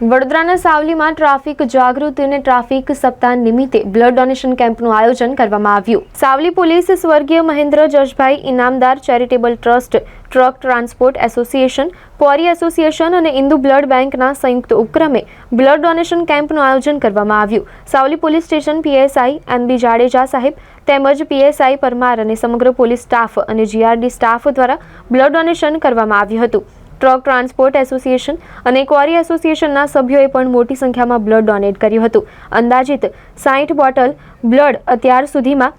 વડોદરાના સાવલીમાં ટ્રાફિક જાગૃતિ અને ટ્રાફિક સપ્તાહ નિમિત્તે બ્લડ ડોનેશન કેમ્પનું આયોજન કરવામાં આવ્યું. Savli police સ્વર્ગીય Mahendra Jashbhai Inamdar charitable trust, truck transport association Pori association અને ઇન્દુ બ્લડ બેંકના સંયુક્ત ઉપક્રમે બ્લડ ડોનેશન કેમ્પનું આયોજન કરવામાં આવ્યું. Savli police station PSI M B Jadeja સાહેબ તેમજ પીએસઆઈ પરમાર અને સમગ્ર પોલીસ સ્ટાફ અને જીઆરડી સ્ટાફ દ્વારા બ્લડ ડોનેશન કરવામાં આવ્યું હતું. ટ્રક ટ્રાન્સપોર્ટ એસોસિએશન અને ક્વોરી એસોસિએશનના સભ્યોએ પણ મોટી સંખ્યામાં બ્લડ ડોનેટ કર્યું હતું. અંદાજિત સાઠ બોટલ બ્લડ અત્યાર સુધીમાં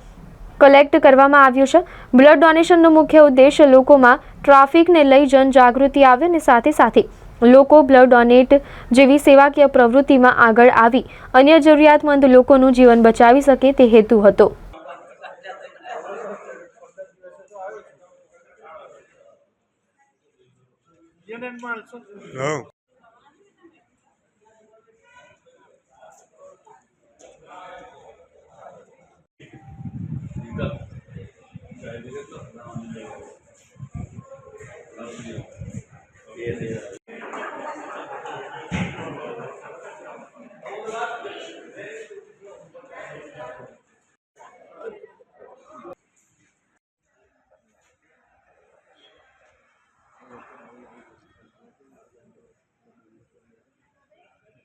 કલેક્ટ કરવામાં આવ્યું છે. બ્લડ ડોનેશનનો મુખ્ય ઉદ્દેશ લોકોમાં ટ્રાફિકને લઈ જનજાગૃતિ આવે અને સાથે સાથે લોકો બ્લડ ડોનેટ જેવી સેવાકીય પ્રવૃત્તિમાં આગળ આવી. અન્ય જરૂરિયાતમંદ લોકોનું જીવન બચાવી શકે તે હેતુ હતો. No.